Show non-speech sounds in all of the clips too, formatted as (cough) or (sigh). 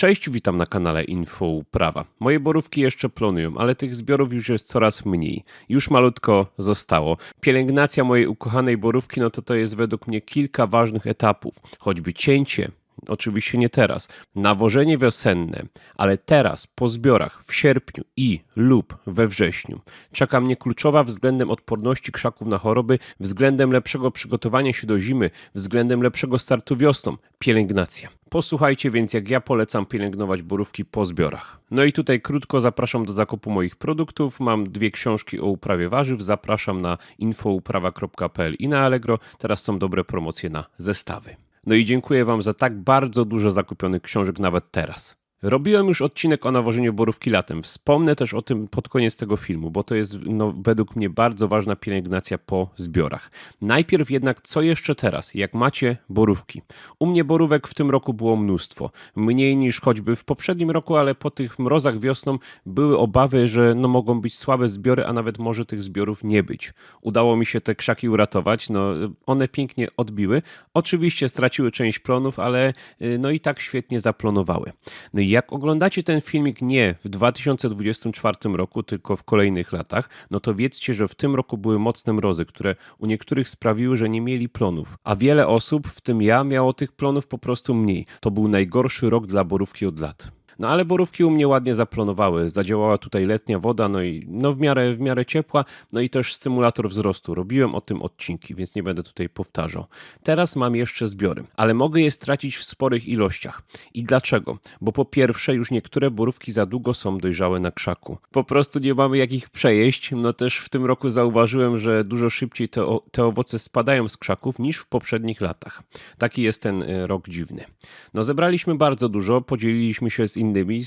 Cześć, witam na kanale Info Uprawa. Moje borówki jeszcze plonują, ale tych zbiorów już jest coraz mniej. Już malutko zostało. Pielęgnacja mojej ukochanej borówki, no to to jest według mnie kilka ważnych etapów. Choćby cięcie, Oczywiście nie teraz. Nawożenie wiosenne, ale teraz po zbiorach w sierpniu i lub we wrześniu czeka mnie kluczowa względem odporności krzaków na choroby, względem lepszego przygotowania się do zimy, względem lepszego startu wiosną pielęgnacja. Posłuchajcie więc, jak ja polecam pielęgnować borówki po zbiorach. No i tutaj krótko zapraszam do zakupu moich produktów. Mam dwie książki o uprawie warzyw. Zapraszam na infouprawa.pl i na Allegro. Teraz są dobre promocje na zestawy. No i dziękuję Wam za tak bardzo dużo zakupionych książek nawet teraz. Robiłem już odcinek o nawożeniu borówki latem. Wspomnę też o tym pod koniec tego filmu, bo to jest no, według mnie bardzo ważna pielęgnacja po zbiorach. Najpierw jednak, co jeszcze teraz, jak macie borówki? U mnie borówek w tym roku było mnóstwo. Mniej niż choćby w poprzednim roku, ale po tych mrozach wiosną były obawy, że no, mogą być słabe zbiory, a nawet może tych zbiorów nie być. Udało mi się te krzaki uratować. No, one pięknie odbiły. Oczywiście straciły część plonów, ale y, no i tak świetnie zaplonowały. No jak oglądacie ten filmik nie w 2024 roku, tylko w kolejnych latach, no to wiedzcie, że w tym roku były mocne mrozy, które u niektórych sprawiły, że nie mieli plonów, a wiele osób, w tym ja, miało tych plonów po prostu mniej. To był najgorszy rok dla borówki od lat. No ale borówki u mnie ładnie zaplonowały. Zadziałała tutaj letnia woda, no i no w miarę, w miarę ciepła, no i też stymulator wzrostu. Robiłem o tym odcinki, więc nie będę tutaj powtarzał. Teraz mam jeszcze zbiory, ale mogę je stracić w sporych ilościach. I dlaczego? Bo po pierwsze, już niektóre borówki za długo są dojrzałe na krzaku. Po prostu nie mamy jak ich przejeść. No też w tym roku zauważyłem, że dużo szybciej te, te owoce spadają z krzaków niż w poprzednich latach. Taki jest ten e, rok dziwny. No zebraliśmy bardzo dużo, podzieliliśmy się z innymi innymi,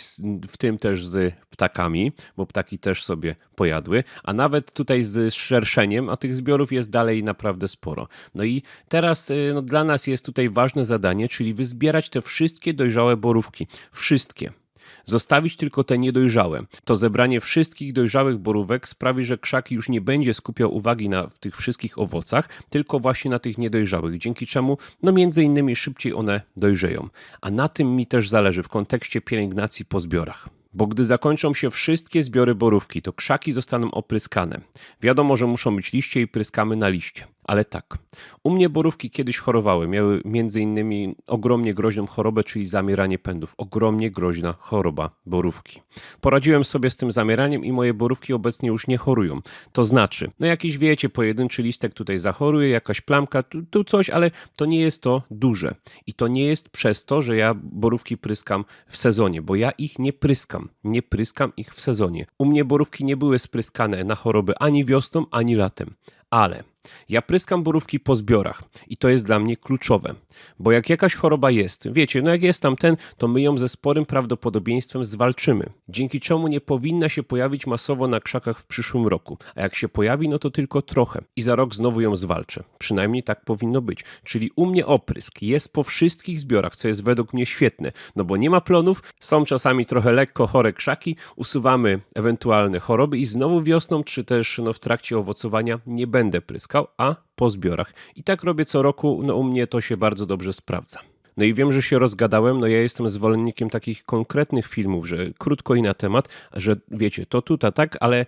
w tym też z ptakami, bo ptaki też sobie pojadły, a nawet tutaj z szerszeniem, a tych zbiorów jest dalej naprawdę sporo. No i teraz y, no, dla nas jest tutaj ważne zadanie, czyli wyzbierać te wszystkie dojrzałe borówki. Wszystkie. Zostawić tylko te niedojrzałe. To zebranie wszystkich dojrzałych borówek sprawi, że krzak już nie będzie skupiał uwagi na tych wszystkich owocach, tylko właśnie na tych niedojrzałych, dzięki czemu no między innymi szybciej one dojrzeją. A na tym mi też zależy w kontekście pielęgnacji po zbiorach bo gdy zakończą się wszystkie zbiory borówki, to krzaki zostaną opryskane. Wiadomo, że muszą być liście i pryskamy na liście. Ale tak, u mnie borówki kiedyś chorowały. Miały między innymi ogromnie groźną chorobę, czyli zamieranie pędów. Ogromnie groźna choroba borówki. Poradziłem sobie z tym zamieraniem i moje borówki obecnie już nie chorują. To znaczy, no jakiś wiecie, pojedynczy listek tutaj zachoruje, jakaś plamka, tu, tu coś, ale to nie jest to duże. I to nie jest przez to, że ja borówki pryskam w sezonie, bo ja ich nie pryskam. Nie pryskam ich w sezonie. U mnie borówki nie były spryskane na choroby ani wiosną, ani latem. Ale ja pryskam borówki po zbiorach i to jest dla mnie kluczowe, bo jak jakaś choroba jest, wiecie, no jak jest tam ten, to my ją ze sporym prawdopodobieństwem zwalczymy, dzięki czemu nie powinna się pojawić masowo na krzakach w przyszłym roku, a jak się pojawi, no to tylko trochę i za rok znowu ją zwalczę. Przynajmniej tak powinno być. Czyli u mnie oprysk jest po wszystkich zbiorach, co jest według mnie świetne, no bo nie ma plonów, są czasami trochę lekko chore krzaki, usuwamy ewentualne choroby i znowu wiosną, czy też no, w trakcie owocowania nie będę pryskał a po zbiorach. I tak robię co roku, no u mnie to się bardzo dobrze sprawdza. No i wiem, że się rozgadałem, no ja jestem zwolennikiem takich konkretnych filmów, że krótko i na temat, że wiecie, to tutaj tak, ale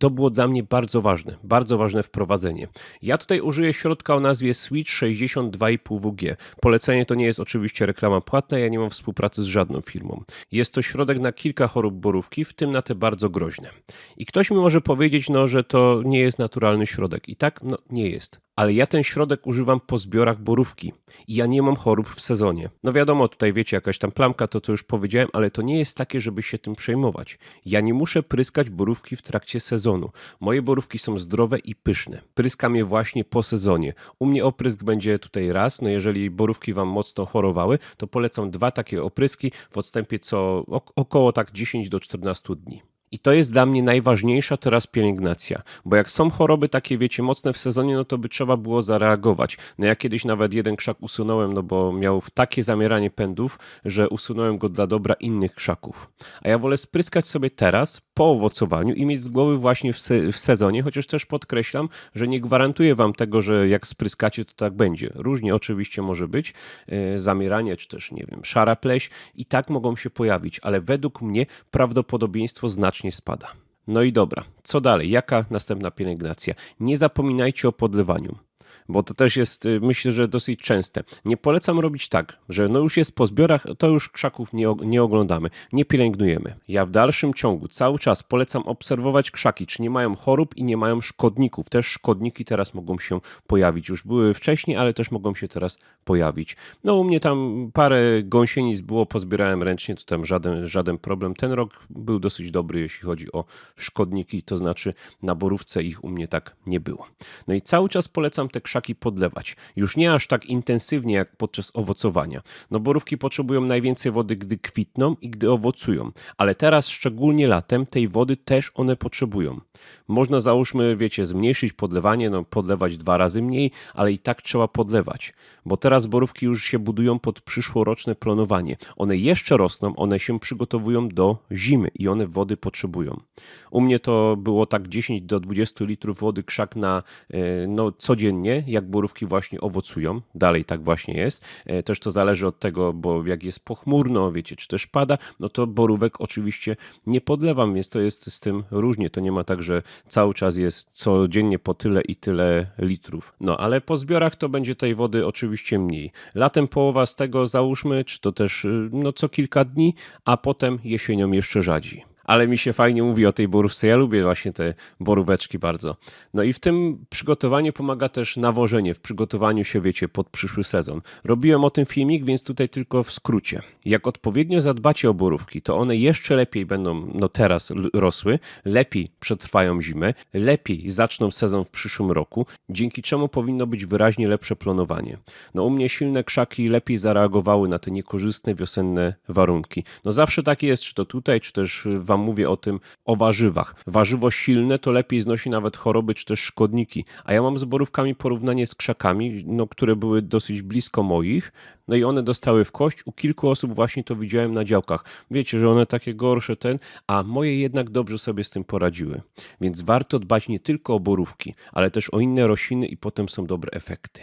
to było dla mnie bardzo ważne, bardzo ważne wprowadzenie. Ja tutaj użyję środka o nazwie Switch 62,5 WG. Polecenie to nie jest oczywiście reklama płatna, ja nie mam współpracy z żadną firmą. Jest to środek na kilka chorób borówki, w tym na te bardzo groźne. I ktoś mi może powiedzieć, no, że to nie jest naturalny środek. I tak, no, nie jest ale ja ten środek używam po zbiorach borówki i ja nie mam chorób w sezonie. No wiadomo, tutaj wiecie, jakaś tam plamka, to co już powiedziałem, ale to nie jest takie, żeby się tym przejmować. Ja nie muszę pryskać borówki w trakcie sezonu. Moje borówki są zdrowe i pyszne. Pryskam je właśnie po sezonie. U mnie oprysk będzie tutaj raz, no jeżeli borówki wam mocno chorowały, to polecam dwa takie opryski w odstępie co około tak 10 do 14 dni. I to jest dla mnie najważniejsza teraz pielęgnacja, bo jak są choroby takie, wiecie, mocne w sezonie, no to by trzeba było zareagować. No ja kiedyś nawet jeden krzak usunąłem, no bo miał takie zamieranie pędów, że usunąłem go dla dobra innych krzaków. A ja wolę spryskać sobie teraz, po owocowaniu i mieć z głowy właśnie w, se, w sezonie, chociaż też podkreślam, że nie gwarantuję wam tego, że jak spryskacie, to tak będzie. Różnie oczywiście może być, e, zamieranie, czy też, nie wiem, szara pleś i tak mogą się pojawić, ale według mnie prawdopodobieństwo znacznie spada. No i dobra, co dalej? Jaka następna pielęgnacja? Nie zapominajcie o podlewaniu bo to też jest, y, myślę, że dosyć częste. Nie polecam robić tak, że no już jest po zbiorach, to już krzaków nie, nie oglądamy, nie pielęgnujemy. Ja w dalszym ciągu cały czas polecam obserwować krzaki, czy nie mają chorób i nie mają szkodników. Też szkodniki teraz mogą się pojawić. Już były wcześniej, ale też mogą się teraz pojawić. No u mnie tam parę gąsienic było, pozbierałem ręcznie, to tam żaden, żaden problem. Ten rok był dosyć dobry, jeśli chodzi o szkodniki, to znaczy na borówce ich u mnie tak nie było. No i cały czas polecam te krzaki podlewać. Już nie aż tak intensywnie jak podczas owocowania. No borówki potrzebują najwięcej wody, gdy kwitną i gdy owocują. Ale teraz, szczególnie latem, tej wody też one potrzebują. Można załóżmy, wiecie, zmniejszyć podlewanie, no podlewać dwa razy mniej, ale i tak trzeba podlewać. Bo teraz borówki już się budują pod przyszłoroczne planowanie. One jeszcze rosną, one się przygotowują do zimy i one wody potrzebują. U mnie to było tak 10 do 20 litrów wody krzak na e, no, codziennie, jak borówki właśnie owocują. Dalej tak właśnie jest. E, też to zależy od tego, bo jak jest pochmurno, wiecie, czy też pada, no to borówek oczywiście nie podlewam, więc to jest z tym różnie. To nie ma tak, że cały czas jest codziennie po tyle i tyle litrów. No ale po zbiorach to będzie tej wody oczywiście mniej. Latem połowa z tego załóżmy, czy to też y, no, co kilka dni, a potem jesienią jeszcze rzadziej ale mi się fajnie mówi o tej borówce. Ja lubię właśnie te boróweczki bardzo. No i w tym przygotowaniu pomaga też nawożenie, w przygotowaniu się, wiecie, pod przyszły sezon. Robiłem o tym filmik, więc tutaj tylko w skrócie. Jak odpowiednio zadbacie o borówki, to one jeszcze lepiej będą, no teraz rosły, lepiej przetrwają zimę, lepiej zaczną sezon w przyszłym roku, dzięki czemu powinno być wyraźnie lepsze planowanie. No u mnie silne krzaki lepiej zareagowały na te niekorzystne wiosenne warunki. No zawsze tak jest, czy to tutaj, czy też w Wam mówię o tym, o warzywach. Warzywo silne to lepiej znosi nawet choroby czy też szkodniki. A ja mam z borówkami porównanie z krzakami, no, które były dosyć blisko moich, no i one dostały w kość. U kilku osób właśnie to widziałem na działkach. Wiecie, że one takie gorsze ten, a moje jednak dobrze sobie z tym poradziły. Więc warto dbać nie tylko o borówki, ale też o inne rośliny i potem są dobre efekty.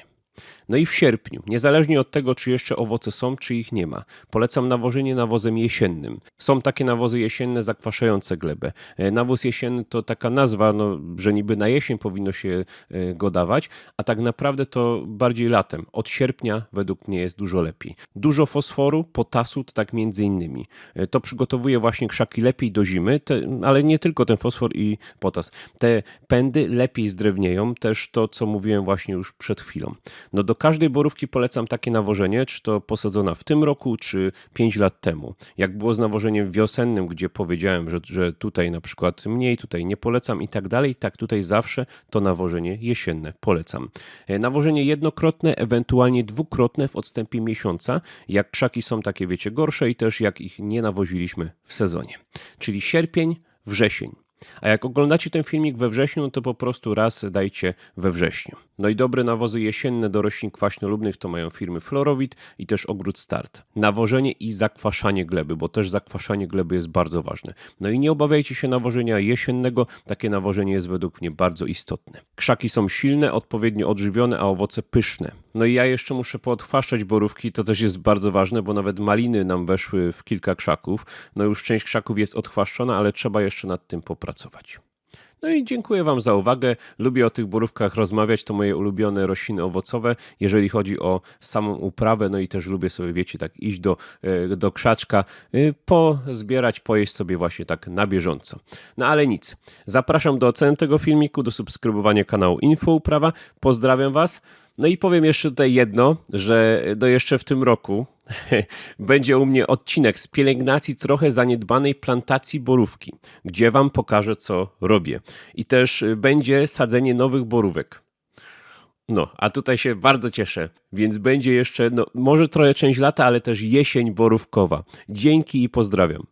No i w sierpniu, niezależnie od tego, czy jeszcze owoce są, czy ich nie ma, polecam nawożenie nawozem jesiennym. Są takie nawozy jesienne zakwaszające glebę. E, nawóz jesienny to taka nazwa, no, że niby na jesień powinno się e, go dawać, a tak naprawdę to bardziej latem. Od sierpnia według mnie jest dużo lepiej. Dużo fosforu, potasu, tak między innymi. E, to przygotowuje właśnie krzaki lepiej do zimy, te, ale nie tylko ten fosfor i potas. Te pędy lepiej zdrewnieją, też to, co mówiłem właśnie już przed chwilą. No do każdej borówki polecam takie nawożenie, czy to posadzona w tym roku, czy 5 lat temu. Jak było z nawożeniem wiosennym, gdzie powiedziałem, że, że tutaj na przykład mniej, tutaj nie polecam i tak dalej, tak tutaj zawsze to nawożenie jesienne polecam. E, nawożenie jednokrotne, ewentualnie dwukrotne w odstępie miesiąca, jak krzaki są takie, wiecie, gorsze i też jak ich nie nawoziliśmy w sezonie. Czyli sierpień, wrzesień. A jak oglądacie ten filmik we wrześniu, to po prostu raz dajcie we wrześniu. No i dobre nawozy jesienne do roślin kwaśnolubnych to mają firmy Florowit i też Ogród Start. Nawożenie i zakwaszanie gleby, bo też zakwaszanie gleby jest bardzo ważne. No i nie obawiajcie się nawożenia jesiennego, takie nawożenie jest według mnie bardzo istotne. Krzaki są silne, odpowiednio odżywione, a owoce pyszne. No i ja jeszcze muszę poodchwaszczać borówki, to też jest bardzo ważne, bo nawet maliny nam weszły w kilka krzaków. No już część krzaków jest odchwaszczona, ale trzeba jeszcze nad tym popracować. No i dziękuję Wam za uwagę. Lubię o tych borówkach rozmawiać, to moje ulubione rośliny owocowe, jeżeli chodzi o samą uprawę. No i też lubię sobie, wiecie, tak iść do, e, do krzaczka, e, pozbierać, pojeść sobie właśnie tak na bieżąco. No ale nic. Zapraszam do oceny tego filmiku, do subskrybowania kanału Info Uprawa. Pozdrawiam Was. No i powiem jeszcze tutaj jedno, że do jeszcze w tym roku (laughs) będzie u mnie odcinek z pielęgnacji trochę zaniedbanej plantacji borówki, gdzie Wam pokażę, co robię. I też będzie sadzenie nowych borówek. No, a tutaj się bardzo cieszę, więc będzie jeszcze, no, może trochę część lata, ale też jesień borówkowa. Dzięki i pozdrawiam.